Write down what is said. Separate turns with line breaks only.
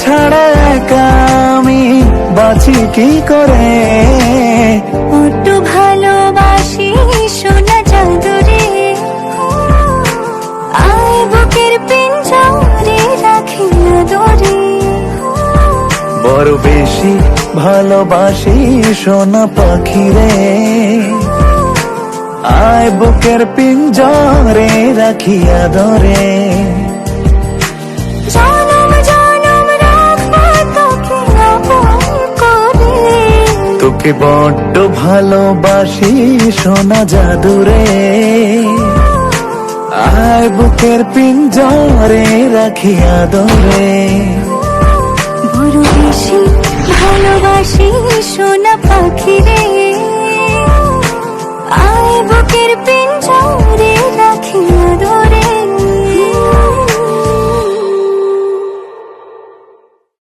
ছাড়া
একা আমি বাঁচি কি করে?
বড্ড ভালোবাসি সোনা জাদুরে আয় বুকের পিঞ্জরে রাখি আদরে।
বড় বেশি ভালোবাসি সোনা পাখি রে আয় বুকের পিঞ্জরে রাখিয়া ধরে
তোমাকে বড্ড ভালোবাসি, সোনা জাদুরে আয়
বুকের পিঞ্জরে রাখি আদরে। ভালোবাসি, সোনা পাখি রে। আয় বুকের পিঞ্জরে